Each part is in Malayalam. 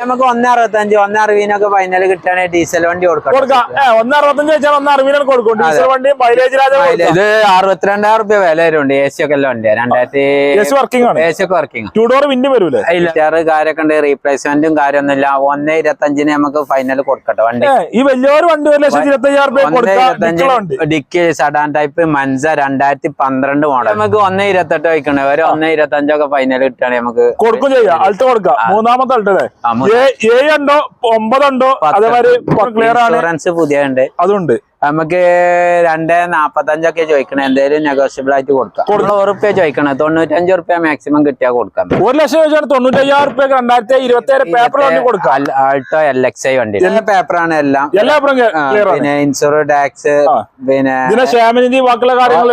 നമുക്ക് ഒന്നേ അറുപത്തഞ്ച് ഒന്നേ അറുപതിനൊക്കെ ഫൈനൽ കിട്ടുകയാണെങ്കിൽ ഡീസൽ വണ്ടി കൊടുക്കാം വെച്ചാൽ കൊടുക്കും. ഡീസൽ വണ്ടി മൈലേജ് രാജ ഇത് അറുപത്തിരണ്ടായിരം റുപ്യ വില വരുന്നുണ്ട്. എ സി ഒക്കെ എല്ലാം ഉണ്ട് രണ്ടായിരത്തി വർക്കിംഗ് ആണ്. എ സി ഒക്കെ വർക്കിംഗ് ടൂ ഡോർ വിൻഡ് വരൂലേ? കാര്യമൊക്കെ ഉണ്ട്. റീപ്ലേസ്മെന്റും കാര്യമൊന്നുമില്ല. ഒന്നേ ഇരുപത്തഞ്ചിന് നമുക്ക് ഫൈനൽ കൊടുക്കട്ടെ വണ്ടി. ഈ വലിയൊരു വണ്ടി ഒരു ലക്ഷത്തി ഇരുപത്തഞ്ച് ഡിക്കി സഡാൻ ടൈപ്പ് മൻസ രണ്ടായിരത്തി പന്ത്രണ്ട് മോഡൽ നമുക്ക് ഒന്നേ ഇരുപത്തെട്ട് വയ്ക്കണേ. ഒരു ഒന്നേ ഇരുപത്തഞ്ചൊക്കെ ഫൈനൽ കിട്ടുകയാണെങ്കിൽ നമുക്ക് കൊടുക്കും ചെയ്യാം. അൾട്ട് കൊടുക്കാം. മൂന്നാമത്തെ അൾട്ട് ഉണ്ടോ? ഒമ്പതുണ്ടോ? അതേമാതിരി ക്ലിയർ ആണ്. പുതിയ ഉണ്ട് അതുണ്ട്. നമുക്ക് രണ്ട് നാപ്പത്തഞ്ചൊക്കെ ചോദിക്കണേ. എന്തേലും നെഗോഷ്യബിൾ ആയിട്ട് കൊടുക്കാം. നമ്മൾ ഉറുപ്പ്യ ചോദിക്കണേ. തൊണ്ണൂറ്റഞ്ച് റുപ്യ മാക്സിമം കിട്ടിയാൽ കൊടുക്കാം. ഒരു ലക്ഷം ചോദിച്ചാൽ തൊണ്ണൂറ്റി അയ്യായിരം റുപ്യ രണ്ടായിരത്തി ഇരുപത്തി ഏഴ് പേപ്പർ വണ്ടി കൊടുക്കാം. ആൾട്ടോ എൽ എക്സ് ഐ വണ്ടി. പേപ്പറാണ് എല്ലാം എല്ലാ. പിന്നെ ഇൻഷുർ ടാക്സ്. പിന്നെ ക്ഷേമനിധി ബാക്കിയുള്ള കാര്യങ്ങൾ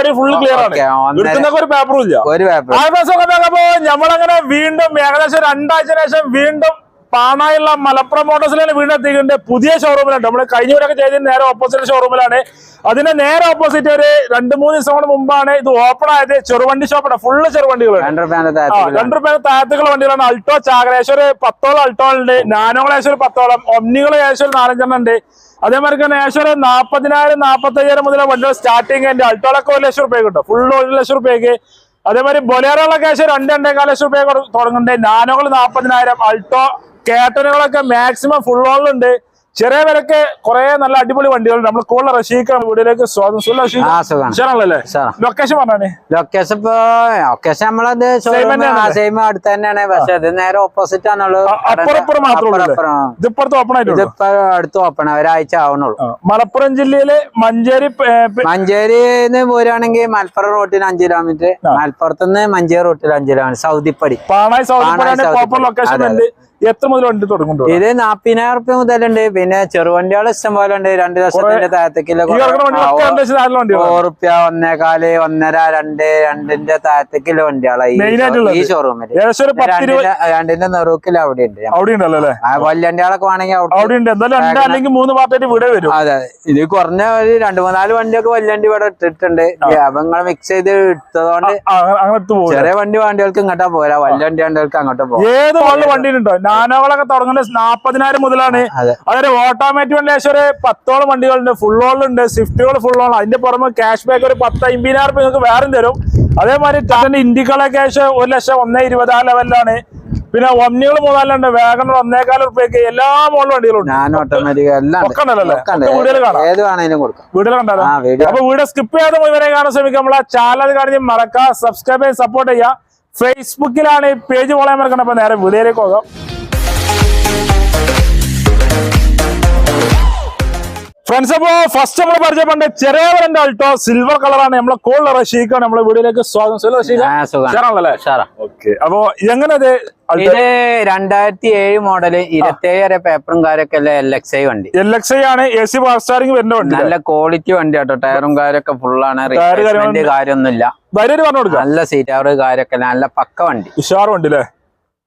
ഒരു പേപ്പറും ഇല്ല. ഒരു പേപ്പർ ഞമ്മളങ്ങനെ നമ്മളങ്ങനെ വീണ്ടും ഏകദേശം രണ്ടാഴ്ച ശേഷം വീണ്ടും പാണായുള്ള മലപ്പുറം മോട്ടോഴ്സിലാണ് വീണ്ടും എത്തിയിട്ടുണ്ട് പുതിയ ഷോറൂമിലാണ് നമ്മൾ കഴിഞ്ഞവരൊക്കെ ചെയ്തത് നേരെ ഓപ്പോസിറ്റ് ഷോറൂമിലാണ് അതിന്റെ നേരെ ഓപ്പോസിറ്റ് ഒരു രണ്ട് മൂന്ന് ദിവസം കൊണ്ട് മുമ്പാണ് ഇത് ഓപ്പൺ ആയത് ചെറുവണ്ടി ഷോപ്പാണ് ഫുള്ള് ചെറുവണ്ടികളാണ് രണ്ട് റുപ്യ ആ, താഴത്തുള്ള വണ്ടികളാണ് അൾട്ടോ ചാകര ഏകദേശം ഒരു പത്തോളം അൾട്ടോ ഉണ്ട്. നാനോകൾ ഏകദേശം ഒരു പത്തോളം. ഒമ്നികൾ ഏകദേശം ഒരു നാലഞ്ചെണ്ണം ഉണ്ട്. അതേമാതിരി തന്നെ ഏകദേശം നാൽപ്പതിനായിരം നാപ്പതിനായിരം നാപ്പത്തി അയ്യായിരം മുതൽ വണ്ടികൾ സ്റ്റാർട്ടിങ് ഉണ്ട്. അൾട്ടോളൊക്കെ ഒരു ലക്ഷം റുപ്യ കിട്ടും. ഫുൾ ഒരു ലക്ഷം റുപ്യക്ക് അതേമാതിരി ബൊലേറോളൊക്കെ ഏകദേശം രണ്ട് രണ്ടേകാല ലക്ഷം റുപ്യ തുടങ്ങുന്നുണ്ട്. നാനോകൾ നാപ്പതിനായിരം അൾട്ടോ കേട്ടനുകളൊക്കെ മാക്സിമം ഫുൾ ഓണിലുണ്ട് ചെറിയ വിലക്ക് കുറെ നല്ല അടിപൊളി വണ്ടികളുണ്ട്. നമ്മൾ കൂടുതൽ റഷീഖ്? ഉഷാറാണല്ലേ? ഉഷാറാ. ലൊക്കേഷൻ പറഞ്ഞേ ലൊക്കേഷൻ ഇപ്പൊ ലൊക്കേഷൻ നമ്മളത്? സെയിം അടുത്ത് തന്നെയാണ്. പക്ഷെ അത് നേരെ ഓപ്പോസിറ്റ് ആണുള്ളത്. അപ്പുറപ്പുറം മാത്രമേ. ഇതിപ്പുറത്ത് ഓപ്പൺ ആയിട്ട് ഇതിപ്പോ അടുത്ത് ഓപ്പൺ ഒരാഴ്ച ആവണുള്ളൂ. മലപ്പുറം ജില്ലയിലെ മഞ്ചേരി മഞ്ചേരി പേ- മഞ്ചേരിന്ന് പോരുവാണെങ്കിൽ മലപ്പുറം റോട്ടിൽ അഞ്ച് കിലോമീറ്റർ മലപ്പുറത്തുനിന്ന് മഞ്ചേരി റോട്ടിൽ അഞ്ച് കിലോമീറ്റർ സൗദിപ്പടി. പാണായി സൗദിപ്പുഴ. ലൊക്കേഷൻ എത്ര മുതൽ വണ്ടി തുടങ്ങുന്നുണ്ട് ഇത് നാപ്പതിനായിരം റുപ്യ മുതലുണ്ട്. പിന്നെ ചെറുവണ്ടികൾ ഇഷ്ടം പോലെ ഉണ്ട് രണ്ട് ലക്ഷത്തിന്റെ വണ്ടികളാണ് റുപ്യ ഒന്നേകാൽ ഒന്നര രണ്ട് രണ്ടിന്റെ താഴത്തേക്കുള്ള വണ്ടികളാ ഈ ഷോറൂമിൽ രണ്ടിന്റെ നെറുക്കിൽ അവിടെ ഉണ്ട് അവിടെ ഉണ്ടല്ലോ വണ്ടികളൊക്കെ വേണമെങ്കിൽ അവിടെ ഉണ്ട്. അല്ലെങ്കിൽ മൂന്ന് പാർട്ടായിട്ട് ഇവിടെ വരും. അതെ. ഇത് കുറഞ്ഞ ഒരു രണ്ടു മൂന്നാൽ വണ്ടിയൊക്കെ വലിയ വണ്ടി ഇവിടെ ഇട്ടിട്ടുണ്ട്. അപ്പൊ നിങ്ങൾ മിക്സ് ചെയ്ത് ഇട്ടതുകൊണ്ട് ചെറിയ വണ്ടി വണ്ടികൾക്ക് ഇങ്ങോട്ടാ പോരാ വലിയ വണ്ടി വണ്ടികൾക്ക് അങ്ങോട്ട് പോകാം ഏത് വണ്ടി വണ്ടിയിലുണ്ടോ? നാനോകളൊക്കെ തുടങ്ങുന്നത് നാപ്പതിനായിരം മുതലാണ്. അതായത് അതൊരു ഓട്ടോമാറ്റിക് വണ്ടി ഏകദേശം ഒരു പത്തോളം വണ്ടികളുണ്ട്. ഫുൾ സ്വിഫ്റ്റുകൾ ഫുൾ ഓൺ അതിന്റെ പുറമെ ക്യാഷ് ബാക്ക് ഒരു പത്ത് അമ്പതിനായിരം രൂപ നിങ്ങൾക്ക് വേറെ തരും. അതേമാതിരി ടാറ്റന്റെ ഇൻഡിക്കളൊക്കെ ഏകദേശം ഒരു ലക്ഷം ഒന്നേ ഇരുപത് ആ ലെവലിലാണ് പിന്നെ ഒന്നികൾ മൂന്നാലുണ്ട് വേഗം ഒന്നേകാൽ റുപ്യക്ക് എല്ലാ മോഡലും വണ്ടികളും ഞാൻ ഓട്ടോമാറ്റിക് എല്ലാം വീടുകൾ കാണാം. അപ്പൊ വീഡിയോ സ്കിപ്പ് ചെയ്യാതെ ഇവരെ കാണാൻ ശ്രമിക്കുക നമ്മളെ ചാനൽ കാണി മറക്കുക സബ്സ്ക്രൈബ് ചെയ്ത് സപ്പോർട്ട് ചെയ്യുക. ഫേസ്ബുക്കിലാണ് ഈ പേജ് ഫോളോ ചെയ്യാൻ മറക്കണം അപ്പൊ നേരെ വീഡിയോയിലേക്ക് പോകാം. ഫ്രണ്ട്സ് അപ്പോ ഫസ്റ്റ് നമ്മൾ പരിചയപ്പെട്ട ചെറിയവരന്റെ ആൾട്ടോ അൾട്ടോ സിൽവർ കളറാണ് നമ്മളെ കോൾ റഷീഖാണ്. നമ്മളെ വീടിലേക്ക് സ്വാഗതം. അപ്പൊ എങ്ങനെ ഇത് രണ്ടായിരത്തി ഏഴ് മോഡൽ ഇരുപത്തേഴര പേപ്പറും കാര്യമൊക്കെ അല്ലേ എൽ എക്സ് ഐ വണ്ടി. എൽ എക്സ് ഐ ആണ്. എ സി പവർ സ്റ്റാറിംഗ് വരുന്ന വണ്ടി നല്ല ക്വാളിറ്റി വണ്ടി കേട്ടോ. ടയറും കാര്യമൊക്കെ ഫുള്ളാണ് കാര്യമൊന്നുമില്ല. നല്ല സീറ്റ് അവർ കാര്യമൊക്കെ നല്ല പക്ക വണ്ടി. ഉഷാർ വണ്ടി അല്ലേ?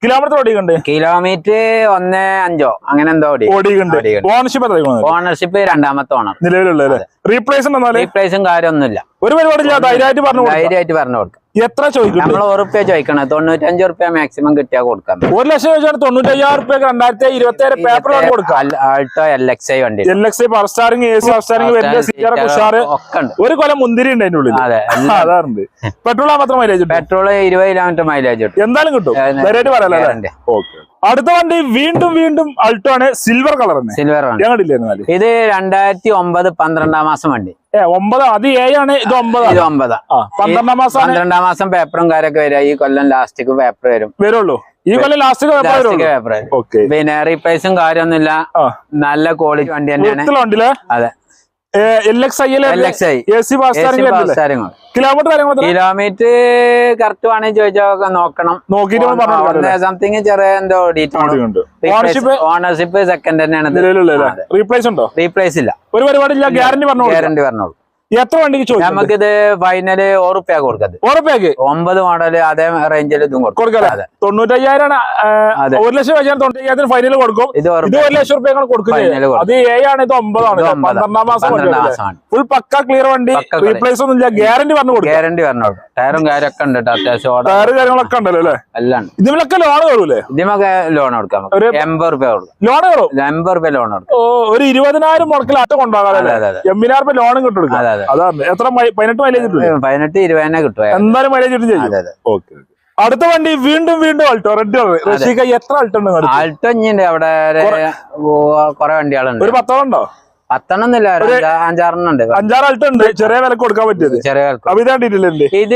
കിലോമീറ്റർ ഓടിക്കണ്ടേ കിലോമീറ്റർ ഒന്ന് അഞ്ചോ അങ്ങനെ എന്തോ ഓടി. ഓടിക്കണ്ട് ഓണർഷിപ്പ് ഓണർഷിപ്പ് രണ്ടാമത്തെ ഓണർ നിലവിലുള്ള റീപ്ലേസ് റീപ്ലേസും കാര്യമൊന്നുമില്ല. ഒരു പരിപാടി ഇല്ല ധൈര്യമായിട്ട് പറഞ്ഞു ധൈര്യമായിട്ട് പറഞ്ഞു കൊടുക്കാം. എത്ര ചോദിക്കും നമ്മൾ ഉറുപ്പ്യ ചോദിക്കണം. തൊണ്ണൂറ്റഞ്ച് ഉറുപ്പ്യ മാക്സിമം കിട്ടിയാൽ കൊടുക്കാം. ഒരു ലക്ഷം ചോദിച്ചാൽ തൊണ്ണൂറ്റയ്യായിരം റുപ്യ രണ്ടായിരത്തി ഇരുപത്തി ഏഴ് പേപ്പർ കൊടുക്കാം. ആൾട്ടോ എൽ എക്സ് ഐ വണ്ടി. L X power steering A C power steering seater ഉഷാറ് ഒക്കെ ഉണ്ട്. ഒരു കൊല്ലം മുന്തിരി ഉണ്ട് അതിനുള്ളിൽ. അതെ അതാറുണ്ട്. പെട്രോൾ മാത്രം മൈലേജ് പെട്രോൾ ഇരുപത് കിലോമീറ്റർ മൈലേജ് എന്തായാലും കിട്ടും. പറയാലോ ഓക്കെ. അടുത്ത വണ്ടി വീണ്ടും വീണ്ടും അൾട്ടോ ആണ് സിൽവർ കളർ സിൽവർ ഇത് രണ്ടായിരത്തി ഒമ്പത് പന്ത്രണ്ടാം മാസം വണ്ടി. ഏ ഒമ്പത് അത് ഏഴാണ് ഇത് ഒമ്പത് ഇത് ഒമ്പത്. പന്ത്രണ്ടാം മാസം പന്ത്രണ്ടാം മാസം പേപ്പറും കാര്യമൊക്കെ വരിക ഈ കൊല്ലം ലാസ്റ്റിക്ക് പേപ്പർ വരും. വരുള്ളൂ. ഈ കൊല്ലം ലാസ്റ്റ് ലാസ്റ്റിക്ക് പേപ്പർ വരും. പിന്നെ റീപ്ലേസും കാര്യമൊന്നുമില്ല. നല്ല ക്വാളിറ്റി വണ്ടി തന്നെയാണ്. അതെ. കിലോമീറ്റർ കറക്റ്റ് വേണേ ചോദിച്ചാൽ നോക്കണം സംതിങ് ചെറിയ എന്തോ ഓണർഷിപ്പ് ഓണർഷിപ്പ് സെക്കൻഡ് തന്നെയാണ് റീപ്ലേസ് ഉണ്ടോ? റീപ്ലേസ് ഇല്ല. ഒരു പരിപാടി ഗ്യാരണ്ടി പറഞ്ഞു കൊടുക്കാം. ഗ്യാരണ്ടി പറഞ്ഞോളൂ. എത്ര വണ്ടിക്ക് ചോദിക്കും നമുക്കിത് ഫൈനൽ ഉറുപ്പ്യ കൊടുക്കത്. ഉറപ്പാക്ക്? ഒമ്പത് മോഡൽ അതേ റേഞ്ചിൽ ഇതും കൊടുക്കും. തൊണ്ണൂറ്റയ്യായിരം. ഒരു ലക്ഷം വെച്ചാൽ തൊണ്ണൂറ്റയ്യായിരത്തിന് ഫൈനൽ കൊടുക്കും. ഇത് ഒരു ലക്ഷം റുപ്യ കൊടുക്കും അത് ഏഴാണ് ആണ് ഇത് ഒമ്പതാണ്. പന്ത്രണ്ടാം മാസം ഫുൾ പക്ക ക്ലിയർ വണ്ടി. റീപ്ലേസ് ഒന്നും ഇല്ല. ഗ്യാരണ്ടി പറഞ്ഞു കൊടുക്കും. ഗ്യാരണ്ടി പറഞ്ഞോളൂ ടയറും കാര്യമൊക്കെ ഉണ്ട് അത്യാവശ്യം ടയറും ടയർ കാര്യങ്ങളൊക്കെ ഉണ്ടല്ലോ അല്ലേ? എല്ലാം ഇതിലൊക്കെ ലോൺ കയറൂലേ ഇതിമൊക്കെ ലോൺ കൊടുക്കാം. ഒരു- എൺപത് റുപ്യ കൊടുക്കും. ലോൺ കയറും എൺപത് റുപ്യ ലോൺ കൊടുക്കും. ഒരു ഇരുപതിനായിരം മുടക്കിൽ അറ്റ കൊണ്ടുപോകാം എമ്മിനായിരം ലോണും കിട്ടും അതെ. അതാണ് എത്ര പതിനെട്ട് മൈലേജ് കിട്ടും പതിനെട്ട് ഇരുപതിനെ കിട്ടും. എന്തായാലും മൈലേജ് കിട്ടും ചെയ്യും. അതെ അതെ. ഓക്കെ അടുത്ത വണ്ടി വീണ്ടും വീണ്ടും അൾട്ടോ റെഡ് കളർ റഷീക എത്ര അൾട്ടോ ഉണ്ട്? ആൾട്ടോ അവിടെ കൊറേ വണ്ടികളുണ്ട്. ഒരു പത്തോളം ഉണ്ടോ? അഞ്ചാറെണ്ണം ഉണ്ട്. അഞ്ചാറ് അൾട്ടോ ഉണ്ട്. ചെറിയ വില കൊടുക്കാൻ പറ്റിയത്. ചെറിയ അപ്പൊ ഇതാ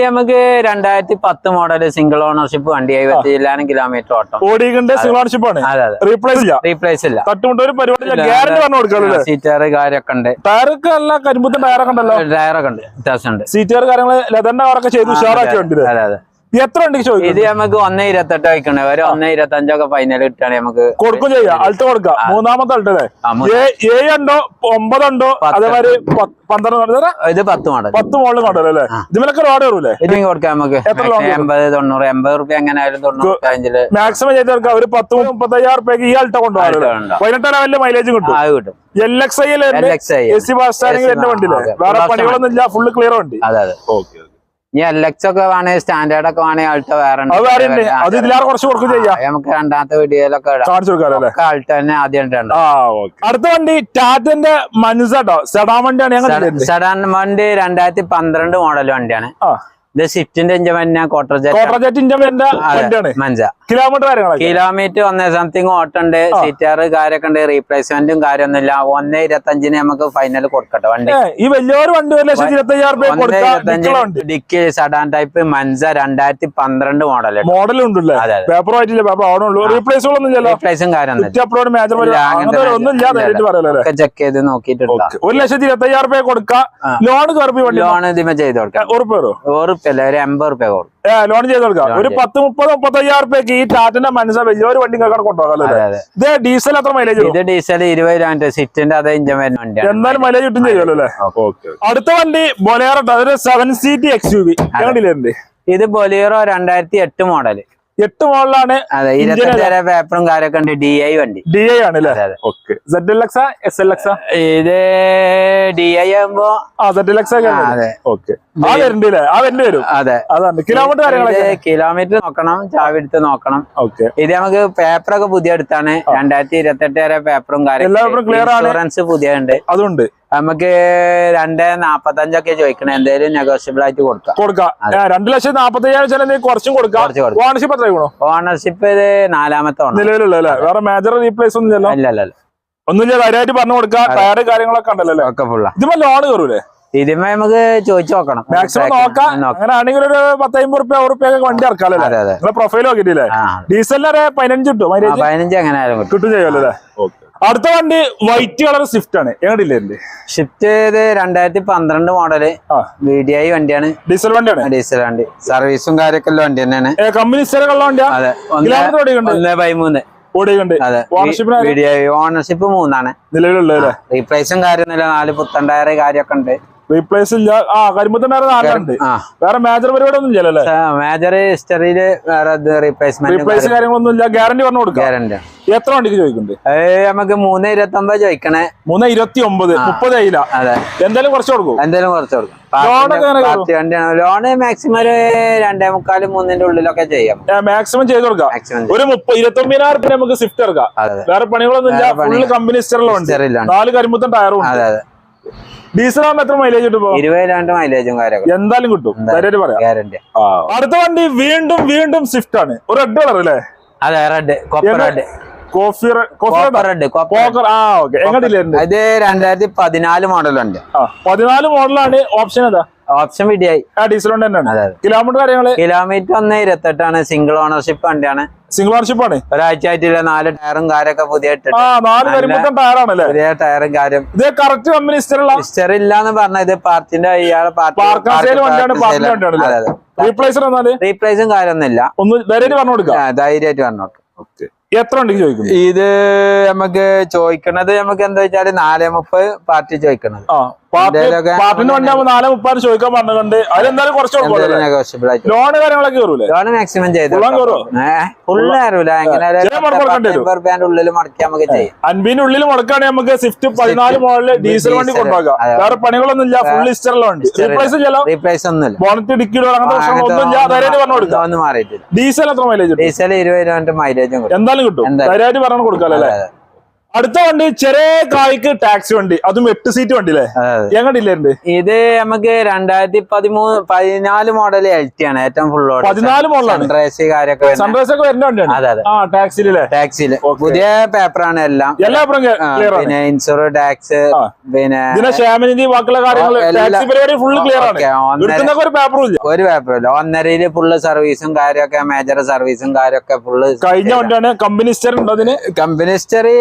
നമുക്ക് രണ്ടായിരത്തി പത്ത് മോഡൽ സിംഗിൾ ഓണർഷിപ്പ് വണ്ടി എഴുപത്തി ജില്ലാനും കിലോമീറ്റർ ഓട്ടം. ഓടിക്കേണ്ട സിംഗിൾ ഓണർഷിപ്പ് ആണ്. റീപ്ലേസ് ഇല്ല. റീപ്ലേസ് ഇല്ല. തട്ടുമുട്ട ഒരു പരിപാടി സീറ്റർ കാര്യമൊക്കെ ഉണ്ട്. ടയറൊക്കെ അല്ല കരിമ്പുത്തൻ ടയറൊക്കെ ഉണ്ടല്ലോ. ടയറൊക്കെ ഉണ്ട്. വ്യത്യാസം ഉണ്ട്. കാര്യങ്ങൾ കാര്യങ്ങൾ ലെതറിന്റെ കാറൊക്കെ ചെയ്ത് ഉഷാറാക്കി അതെ അതെ. എത്ര ഉണ്ട് ചോദിക്കും ഇത് നമുക്ക് ഒന്ന് ഇരുപത്തെട്ട് വയ്ക്കണേ. ഒരു ഒന്ന് ഇരുപത്തഞ്ചൊക്കെ ഫൈനൽ കിട്ടുകയാണെങ്കിൽ നമുക്ക് കൊടുക്കും ചെയ്യാം. അൾട്ട് കൊടുക്കാം. മൂന്നാമത്തെ അൾട്ട് അല്ലേ? ആ, മൂ- ഏഴ് ഉണ്ടോ ഒമ്പതുണ്ടോ. അതേമാതിരി പന്ത്രണ്ട്? ഇതാ പത്ത് മോഡൽ പത്ത് മോഡൽ കൊണ്ടല്ലോ അല്ലേ? ഇതിലൊക്കെ റോഡ് വരൂലേ? ഇത് കൊടുക്കാം നമുക്ക്? എൺപത് തൊണ്ണൂറ്. എൺപത് റുപ്യ എങ്ങനെ തൊണ്ണൂറ് മാക്സിമം ചെയ്ത് ഒരു പത്ത് മുപ്പത്തയ്യായിരം റുപ്യക്ക് ഈ അൾട്ട കൊണ്ടുപോകാം. പതിനെട്ടാം ലെവലിൽ മൈലേജ് കിട്ടും. അത് കിട്ടും. L X I LXi. S C എന്റെ വണ്ടിയില്ലേ? വേറെ പണികളൊന്നും ഇല്ല ഫുള്ള് ക്ലിയർ വണ്ടി. അതെ അതെ. ഇനി എൽ അലക്സ് ഒക്കെ വേണേ സ്റ്റാൻഡേർഡ് ഒക്കെ വേണേ ആൾട്ടോ വേറെ അത് ഇതിലാറ് കുറച്ച് ചെയ്യാം. നമുക്ക് രണ്ടാമത്തെ വീഡിയോയിലൊക്കെ ഒക്കെ ആൾട്ടോ തന്നെ ആദ്യം അടുത്ത വണ്ടി ടാറ്റന്റെ മനുസട്ടോ സെഡാൻ വണ്ടിയാണ് സെഡാൻ വണ്ടി രണ്ടായിരത്തി പന്ത്രണ്ട് മോഡൽ വണ്ടിയാണ്. ഇത് സ്വിഫ്റ്റിന്റെ എഞ്ചിൻ തന്നെ ക്വാർട്ടർ മഞ്ച. കിലോമീറ്റർ കിലോമീറ്റർ ഒന്നേ സംതിങ് ഓട്ടുണ്ട്. സീറ്റാർ കാര്യമൊക്കെ ഉണ്ട് റീപ്ലേസ്മെന്റും കാര്യമൊന്നുമില്ല. ഒന്നേ ഇരുപത്തഞ്ചിന് നമുക്ക് ഫൈനൽ കൊടുക്കട്ടെ വണ്ടി. ഈ വലിയൊരു വണ്ടി ഒന്നേ വണ്ടി. ഡിക്കി സഡാൻ ടൈപ്പ് മഞ്ച രണ്ടായിരത്തി പന്ത്രണ്ട് മോഡൽ മോഡൽ ഉണ്ടല്ലേ. പേപ്പർ റീപ്ലേസും കാര്യമൊന്നുമില്ല. ചെക്ക് ചെയ്ത് നോക്കിയിട്ടുണ്ട് ഒരു ലക്ഷത്തി ഇരുപത്തി അയ്യായിരം രൂപ കൊടുക്കാം ലോൺ ലോൺ ഇതിമ ചെയ്ത് കൊടുക്കാം. ഉറപ്പ് ഉറുപ്പല്ല ഒരു എൺപത് റുപ്യ ലോൺ ചെയ്ത് കൊടുക്കാം. ഒരു. പത്ത് മുപ്പത് മുപ്പത്തി അയ്യായിരം രൂപയ്ക്ക് ഈ ടാറ്റന്റെ മനസ്സിലാ വലിയൊരു വണ്ടി കൊണ്ടുപോകാം ഇത് ഡീസൽ എത്ര മൈലേജ് ഇത് ഡീസൽ ഇരുപത് രൂപ സിറ്റിന്റെ അതേ ഇഞ്ചൻ വരുന്ന വണ്ടിയാണ്. എന്നാലും മൈലേജ് കിട്ടും ചെയ്യുമല്ലോ അല്ലേ? അടുത്ത വണ്ടി ബൊലേറോ അതൊരു seven seat X U V ഇത് ബൊലീറോ രണ്ടായിരത്തി എട്ട് മോഡൽ എട്ട് മോഡലാണ് അതെ ഇരുപത്തഞ്ച് വരെ പേപ്പറും കാര്യമൊക്കെ ഉണ്ട്. ഡി ഐ വണ്ടി. ഡി ഐ ആണ് അല്ലേ? ഇത് ഡി ഐ ആകുമ്പോ അതെ. അതെ. കിലോമീറ്റർ നോക്കണം ചാവി എടുത്ത് നോക്കണം. ഓക്കെ ഇത് നമുക്ക് പേപ്പറൊക്കെ പുതിയ എടുത്താണ്. രണ്ടായിരത്തി ഇരുപത്തെട്ട് വരെ പേപ്പറും. ഇൻഷുറൻസ് പുതിയ ഉണ്ട് അതുണ്ട്. നമുക്ക് രണ്ട് നാപ്പത്തഞ്ചൊക്കെ ചോദിക്കണം. എന്തായാലും നെഗോഷ്യബിൾ ആയിട്ട് കൊടുക്കാം. കൊടുക്കാം. രണ്ട് ലക്ഷത്തി നാപ്പത്തി അയ്യായിരം കുറച്ചും കൊടുക്കാം. ഓണർഷിപ്പ് എത്ര ഓണർഷിപ്പ് ഇത് നാലാമത്തെ നിലവിലുള്ള വേറെ മേജർ റീപ്ലേസ് ഒന്നും ഇല്ല ഒന്നുമില്ല ധൈര്യമായിട്ട് പറഞ്ഞു കൊടുക്കാം. ടയർ കാര്യങ്ങളൊക്കെ ഉണ്ടല്ലോ അല്ലേ? ഒക്കെ ഫുള്ളാ ഇതിപ്പോ ലോൺ കയറൂലേ ഇതിമേ നമുക്ക് ചോദിച്ചു നോക്കണം. മാക്സിമം നോക്കാം. അങ്ങനെയാണെങ്കിൽ അങ്ങനെ ആണെങ്കിൽ ഒരു പത്തമ്പത് റുപ്യ റുപ്യ ഒക്കെ വണ്ടി ഇറക്കാമല്ലോ പ്രൊഫൈൽ നോക്കിട്ടില്ലേ ഡീസലിനെ പതിനഞ്ച് കിട്ടും. പതിനഞ്ച് എങ്ങനെ ആയാലും കിട്ടും ചെയ്യുമല്ലോ അല്ലേ? അടുത്ത വണ്ടി വൈറ്റ് കളർ സ്വിഫ്റ്റ് ആണ്. എങ്ങനെ സ്വിഫ്റ്റ് ഷിഫ്റ്റ് ഇത് രണ്ടായിരത്തി പന്ത്രണ്ട് മോഡൽ ആ. വി ഡി ഐ വണ്ടിയാണ്. ഡീസൽ വണ്ടിയാണ്? ഡീസൽ വണ്ടി. സർവീസും കാര്യമൊക്കെ ഉള്ള വണ്ടി തന്നെയാണ്. കമ്പനി ഒന്ന് പതിമൂന്ന് ഓണർഷിപ്പ് മൂന്നാണ്. നിലവിലുള്ള അല്ലേ? റീപ്ലേസും കാര്യമൊന്നുമില്ല. നാല് പുത്തൻ ടയർ കാര്യമൊക്കെ ഉണ്ട്. റീപ്ലേസ് ഇല്ല. ആ കരിമുത്തൻ നാലുണ്ട് ആ. വേറെ മേജർ പരിപാടി ഒന്നും ഇല്ലല്ലേ മേജർ ഹിസ്റ്ററിയിൽ വേറെ റീപ്ലേസ്മെന്റ് റീപ്ലേസ് കാര്യങ്ങളൊന്നും ഇല്ല. ഗ്യാരണ്ടി പറഞ്ഞു കൊടുക്കാം. ഗ്യാരണ്ടി എത്ര വണ്ടിക്ക് ചോദിക്കുന്നുണ്ട്? നമുക്ക് മൂന്ന് ഇരുപത്തി ഒമ്പത് ചോദിക്കണേ. മൂന്ന് ഇരുപത്തി ഒമ്പത് മുപ്പത് ആയില്ല. അതെ. എന്തായാലും കുറച്ച് കൊടുക്കും. എന്തായാലും കുറച്ച് കൊടുക്കും. വണ്ടിയാണ് ലോണ് മാക്സിമം ഒരു രണ്ടേ മുക്കാലും മൂന്നിന്റെ ഉള്ളിലൊക്കെ ചെയ്യാം. മാക്സിമം ചെയ്ത് കൊടുക്കാം. ഒരു മുപ്പത് ഇരുപത്തി ഒമ്പതിനായിരത്തിന് നമുക്ക് സ്വിഫ്റ്റ് ഇറക്കാം വേറെ പണികളൊന്നും ഇല്ല. ഫുള്ള് കമ്പനി സ്റ്റെറിലാണ്. നാല് കരിമ്പത്തൻ ടയറും അതെ അതെ. ഡീസൽ ആകുമ്പോൾ എത്ര മൈലേജ് കിട്ടും മൈലേജും എന്തായാലും കിട്ടും. പറയാം. ഗ്യാരണ്ടി അടുത്ത വണ്ടി വീണ്ടും വീണ്ടും സ്വിഫ്റ്റ് ആണ്. ഒരു റെഡ് കളർ അല്ലേ? അതെ റെഡ് കോപ്പർ റെഡ് കോഫി റെ- കോഫി കോപ്പർ റെഡ് പോക്കർ ആ ഓക്കെ. എങ്ങോട്ടില്ലേ ഇത് രണ്ടായിരത്തി പതിനാല് മോഡലുണ്ട്. പതിനാല് മോഡലാണ്. ഓപ്ഷൻ ഏതാ ഓപ്ഷൻ വി ഡി ആ ഡീസൽ വണ്ടി തന്നെയാണ്. കിലോമീറ്റർ കിലോമീറ്റർ ഒന്ന് ഇരുപത്തെട്ടാണ്. സിംഗിൾ ഓണർഷിപ്പ് വണ്ടിയാണ്. സിംഗിൾ ഓണർഷിപ്പ് ആണ്? ഒരാഴ്ച ആയിട്ടില്ല. നാല് ടയറും കാര്യമൊക്കെ പുതിയ ടയറാണല്ലേ? ടയറും കാര്യം ഇത് കറക്റ്റ് കമ്പനി ഹിസ്റ്റർ ഇല്ലാന്ന് പറഞ്ഞത് പാർട്ടിന്റെ ഇയാളെ റീപ്ലേസും കാര്യമൊന്നുമില്ല ഒന്ന് ധൈര്യമായിട്ട് പറഞ്ഞു കൊടുക്കാം. ധൈര്യമായിട്ട് പറഞ്ഞോട്ടെ എത്ര ഉണ്ട് ചോദിക്കുന്നു ഇത് നമുക്ക് ചോദിക്കണത് നമുക്ക് എന്താ വെച്ചാൽ നാല് മുപ്പത് പാർട്ടി ചോദിക്കണത്. വണ്ടി ആകുമ്പോൾ നാല് മുപ്പാറ് ചോദിക്കാൻ പറഞ്ഞുകൊണ്ട് അതിലെന്തായാലും കുറച്ച് ലോണ് കാര്യങ്ങളൊക്കെ കയറൂലേ മാക്സിമം ചെയ്ത് ഫുള്ളും കയറൂല ഉള്ളിൽ മടക്കി നമുക്ക് ചെയ്യാം. അൻപതിന്റെ ഉള്ളിൽ മുടക്കാണെങ്കിൽ നമുക്ക് സ്വിഫ്റ്റ് പതിനാല് മോഡൽ ഡീസൽ വണ്ടി കൊണ്ടുപോകാം. വേറെ പണികളൊന്നും ഇല്ല ഫുൾ ഹിസ്റ്ററിലുള്ള വണ്ടി. റീപ്ലേസ് ചെയ്യാലോ? റീപ്ലേസ് ഒന്നുമില്ല. ബോണറ്റ് ഡിക്കിലോ അങ്ങനത്തെ പ്രശ്നങ്ങളൊന്നും ഇല്ല. ധൈര്യമായിട്ട് പറഞ്ഞു കൊടുക്കാം. ഒന്നും മാറിയിട്ടില്ല. ഡീസൽ എത്ര മൈലേജ് ഡീസൽ ഇരുപത് രൂപ മൈലേജും എന്തായാലും കിട്ടും. ധൈര്യമായിട്ട് പറഞ്ഞു കൊടുക്കാം അല്ലേ? അടുത്ത വണ്ടി ചെറിയ കായ്ക്ക് ടാക്സി വണ്ടി അതും എട്ട് സീറ്റ് വണ്ടി അല്ലേ അതെ. ഇത് നമുക്ക് രണ്ടായിരത്തി പതിമൂന്ന് പതിനാല് മോഡൽ എൽ ടി ആണ് ഏറ്റവും ഫുൾ പതിനാല് മോഡലാണ് സൺറൈസ് കാര്യമൊക്കെ സൺറൈസ് ഒക്കെ വരുന്ന വണ്ടിയാണ്? അതെ അതെ. ആ ടാക്സിയിലല്ലേ? ടാക്സിയിൽ. Okay. പുതിയ പേപ്പറാണ് എല്ലാം. എല്ലാ പിന്നെ ഇൻഷുർ ടാക്സ്. പിന്നെ ബാക്കിയുള്ള കാര്യങ്ങൾ ഒരു പേപ്പറും ഒന്നരയിൽ ഫുള്ള് സർവീസും കാര്യമൊക്കെ മേജർ സർവീസും കാര്യമൊക്കെ ഫുള്ള് കഴിഞ്ഞ വണ്ടിയാണ് കമ്പനി സ്റ്റർ ഉണ്ടോ അതിന് കമ്പനി ഹിസ്റ്ററി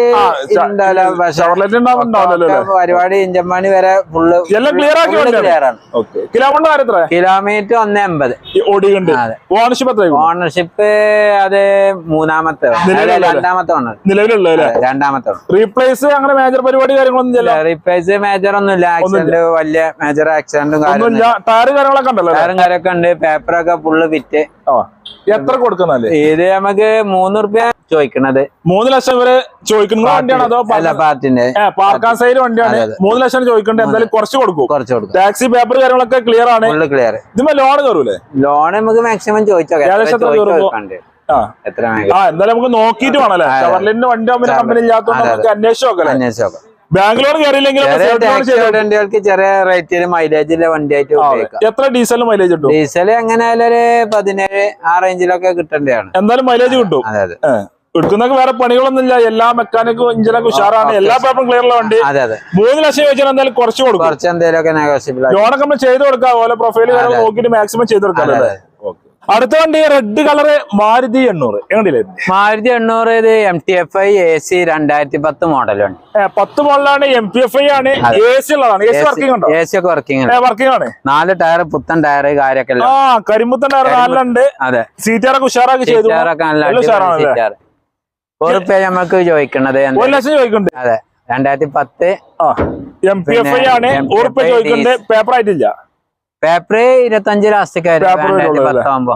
പരിപാടി ഇഞ്ചമ്പാണി വരെ ഫുള്ള് എല്ലാം ക്ലിയർ ആക്കി. ക്ലിയർ ആണ്. കിലോമീറ്റർ എത്ര കിലോമീറ്റർ ഒന്ന് എൺപത് ഓണർഷിപ്പ് ഓണർഷിപ്പ് അത്. മൂന്നാമത്തെ രണ്ടാമത്തെ ഓണർ നിലവിലുള്ള രണ്ടാമത്തെ റീപ്ലേസ് അങ്ങനെ മേജർ പരിപാടി കാര്യങ്ങളൊന്നും ഇല്ല? റീപ്ലേസ് മേജർ ഒന്നും ഇല്ല ആക്സിഡന്റ് വലിയ മേജർ ആക്സിഡന്റും കാര്യമൊന്നും ടയർ കാര്യങ്ങളൊക്കെ ഉണ്ടല്ലോ ടയറും കാര്യൊക്കെ കാര്യമൊക്കെ ഉണ്ട്. പേപ്പറൊക്കെ ഫുള്ള് ഫിറ്റ് ഓ എത്ര കൊടുക്കുന്നല്ലേ ഇത് നമുക്ക് മൂന്ന് റുപ്യ ചോദിക്കണത്? മൂന്ന് ലക്ഷം വരെ ചോദിക്കുന്ന വണ്ടിയാണ് അതോ പാർട്ടിന്റെ പാർക്കാൻ സൈഡ് വണ്ടിയാണ്. മൂന്ന് ലക്ഷം ചോദിക്കേണ്ടത് എന്തായാലും കുറച്ച് കൊടുക്കും. കുറച്ച് കൊടുക്കും. ടാക്സി പേപ്പർ കാര്യങ്ങളൊക്കെ ക്ലിയർ ആണ്. ക്ലിയർ ഇതുമ്പോ ലോൺ കയറൂലേ? ലോൺ നമുക്ക് മാക്സിമം ചോദിച്ചോക്കാം? ആ. എന്തായാലും നമുക്ക് നോക്കിയിട്ട് വേണല്ലേ. ഷവർലിന്റെ വണ്ടി ആകുമ്പോൾ കമ്പനി ഇല്ലാത്തതുകൊണ്ട് നമുക്ക് അന്വേഷിച്ച് ലോൺ കയറിയില്ലെങ്കിൽ ചെറിയ റേറ്റിൽ മൈലേജിലെ വണ്ടിയായിട്ട് ആയിട്ട് എത്ര ഡീസൽ മൈലേജ് കിട്ടും? ഡീസൽ എങ്ങനെയായാലും ഒരു പതിനേഴ് ആ റേഞ്ചിലൊക്കെ കിട്ടേണ്ടതാണ്. എന്തായാലും മൈലേജ് കിട്ടും. അതെ അതെ. എടുക്കുന്നൊക്കെ വേറെ പണികളൊന്നും ഇല്ല എല്ലാ മെക്കാനിക്കും ഇഞ്ചിനൊക്കെ ഉഷാറാണ്. എല്ലാ പേപ്പറും ക്ലിയർ ഉള്ള വണ്ടി. അതെ അതെ. മൂന്ന് ലക്ഷം ചോദിച്ചാൽ എന്തായാലും കുറച്ച് കൊടുക്കും. കുറച്ച് എന്തെങ്കിലുമൊക്കെ നെഗോഷ്യബിൾ ലോണൊക്കെ നമ്മൾ ചെയ്ത് കൊടുക്കാം. ഓരോ പ്രൊഫൈൽ നോക്കിയിട്ട് മാക്സിമം ചെയ്ത് കൊടുക്കാം അടുത്ത വണ്ടി റെഡ് കളറ് മാരുതി എണ്ണൂറ്. മാരുതി എണ്ണൂറ് ഇത് M T F I A C രണ്ടായിരത്തി പത്ത് മോഡലുണ്ട് പത്ത് മോഡലാണ് എം പി എഫ് ഐ ആണ്. എ സി ഉള്ളതാണ്. എ സി വർക്കിംഗ് ഉണ്ടോ? എ സി ഒക്കെ വർക്കിംഗ് വർക്കിംഗ് ആണ്. നാല് ടയർ പുത്തൻ ടയർ കാര്യമൊക്കെ ആ കരിമ്പുത്തൻ ടയർ നാലുണ്ട് അതെ. സീറ്റാറൊക്കെ ഉഷാറാക്കി ചെയ്തു. സീറ്റാറൊക്കെ ചോദിക്കണത് ഒരു ലക്ഷം ചോദിക്കുന്നുണ്ട് അതെ. രണ്ടായിരത്തി പത്ത് എം പി എഫ് ഐ ആണ്. പേപ്പർ ആയിട്ടില്ല. പേപ്പർ ഇരുപത്തഞ്ച് ലാസ്റ്റിക്കായിരുന്നു രണ്ടായിരത്തി? പത്താകുമ്പോ